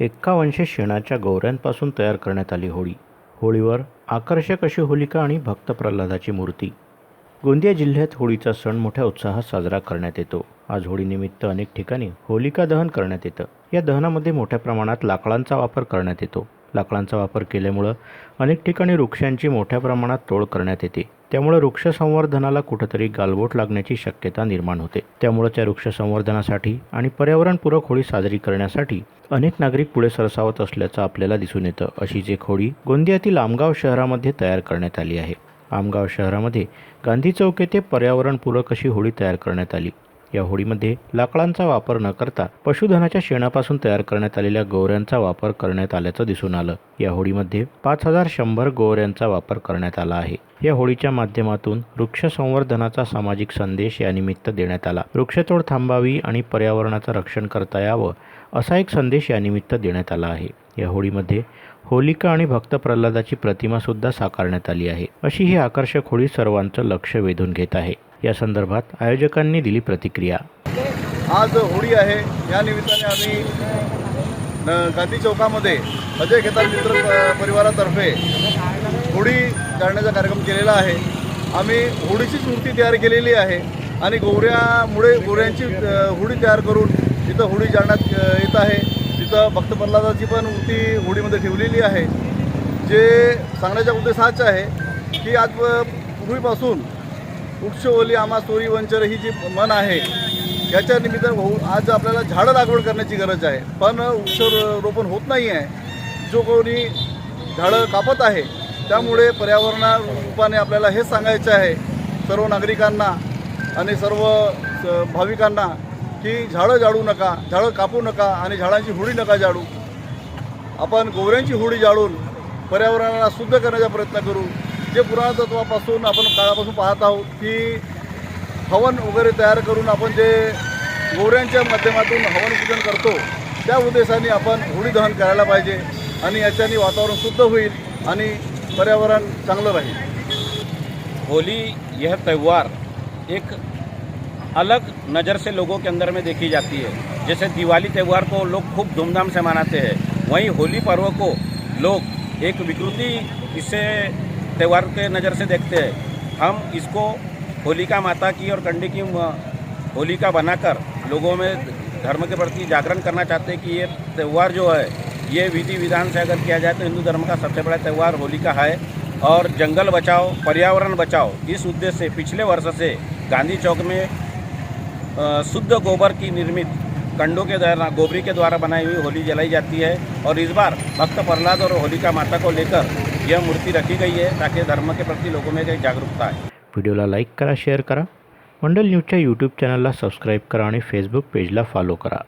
एक्कावनशे शेणाच्या गौऱ्यांपासून तयार करण्यात आली होळी. होळीवर आकर्षक अशी होलिका आणि भक्त प्रल्हादाची मूर्ती. गोंदिया जिल्ह्यात होळीचा सण मोठ्या उत्साहात साजरा करण्यात येतो. आज होळीनिमित्त अनेक ठिकाणी होलिका दहन करण्यात येतं. या दहनामध्ये मोठ्या प्रमाणात लाकडांचा वापर करण्यात येतो. लाकडांचा वापर केल्यामुळं अनेक ठिकाणी वृक्षांची मोठ्या प्रमाणात तोड करण्यात येते. त्यामुळे वृक्ष संवर्धनाला कुठंतरी गालबोट लागण्याची शक्यता निर्माण होते. त्यामुळे त्या वृक्ष संवर्धनासाठी आणि पर्यावरणपूरक होळी साजरी करण्यासाठी अनेक नागरिक पुढे सरसावत असल्याचं आपल्याला दिसून येतं. अशीच एक होळी गोंदियातील आमगाव शहरामध्ये तयार करण्यात आली आहे. आमगाव शहरामध्ये गांधी चौक येथे पर्यावरणपूरक अशी होळी तयार करण्यात आली. या होळीमध्ये लाकडांचा वापर न करता पशुधनाच्या शेणापासून तयार करण्यात आलेल्या गोवऱ्यांचा वापर करण्यात आल्याचं दिसून आलं. या होळीमध्ये पाच हजार शंभर गोवऱ्यांचा वापर करण्यात आला आहे. या होळीच्या माध्यमातून वृक्ष संवर्धनाचा सामाजिक संदेश या निमित्त देण्यात आला. वृक्षतोड थांबावी आणि पर्यावरणाचं रक्षण करता यावं असा एक संदेश या निमित्त देण्यात आला आहे. या होळीमध्ये होलिका आणि भक्त प्रल्हादाची प्रतिमा सुद्धा साकारण्यात आली आहे. अशी ही आकर्षक होळी सर्वांचं लक्ष वेधून घेत आहे. या संदर्भात आयोजकांनी दिली प्रतिक्रिया. आज होळी आहे. या निमित्ताने आम्ही गांधी चौकामध्ये अजय खेतान मित्र प- परिवारातर्फे होळी जाळण्याचा कार्यक्रम केलेला आहे. आम्ही होळीचीच मूर्ती तयार केलेली आहे आणि गोवऱ्यामुळे गोवऱ्यांची होडी होळी तयार करून तिथं होळी जाळण्यात येत आहे. तिथं भक्त प्रल्हादाची पण मूर्ती होळीमध्ये ठेवलेली आहे. जे सांगण्याचा उद्देश हाच आहे की आज पूर्वीपासून वृक्ष ओली आमा सोरी वंचर ही जी मन आहे याच्या निमित्तानं हो आज आपल्याला झाडं लागवड करण्याची गरज आहे. पण वृक्षरोपण होत नाही आहे जो कोणी झाडं कापत आहे त्यामुळे पर्यावरणा रूपाने आपल्याला हेच सांगायचं आहे सर्व नागरिकांना आणि सर्व भाविकांना की झाडं जाळू नका झाडं कापू नका आणि झाडांची होडी नका जाळू. आपण गोवऱ्यांची होडी जाळून पर्यावरणाला शुद्ध करण्याचा प्रयत्न करू. जे पुराणतत्वापासून आपण काळापासून पाहत आहोत की हवन वगैरे तयार करून आपण जे गोऱ्यांच्या माध्यमातून हवन पूजन करतो त्या उद्देशाने आपण होळी दहन करायला पाहिजे आणि याच्याने वातावरण शुद्ध होईल आणि पर्यावरण चांगलं राहील. होली यह त्यौहार एक अलग नज़र से लोगों के अंदर में देखी जाती है। जैसे दिवाली त्यौहार को लोग खूब धूमधाम से मनाते हैं वहीं होली पर्व को लोग एक विकृति इससे त्यौहार के नज़र से देखते हैं। हम इसको होलिका माता की और कंडी की होलिका बनाकर लोगों में धर्म के प्रति जागरण करना चाहते हैं कि ये त्यौहार जो है, ये विधि विधान से अगर किया जाए तो हिंदू धर्म का सबसे बड़ा त्यौहार होली का है। और जंगल बचाओ, पर्यावरण बचाओ, इस उद्देश्य से पिछले वर्ष से गांधी चौक में शुद्ध गोबर की निर्मित कंडों के द्वारा, गोबरी के द्वारा बनाई हुई होली जलाई जाती है। और इस बार भक्त प्रहलाद और होलिका माता को लेकर यह मूर्ति रखी गई है ताकि धर्म के प्रति लोगों में एक जागरूकता है व्हिडिओला लाईक करा शेअर करा। मंडल न्यूजच्या यूट्यूब चॅनलला सबस्क्राईब करा आणि फेसबुक पेजला फॉलो करा।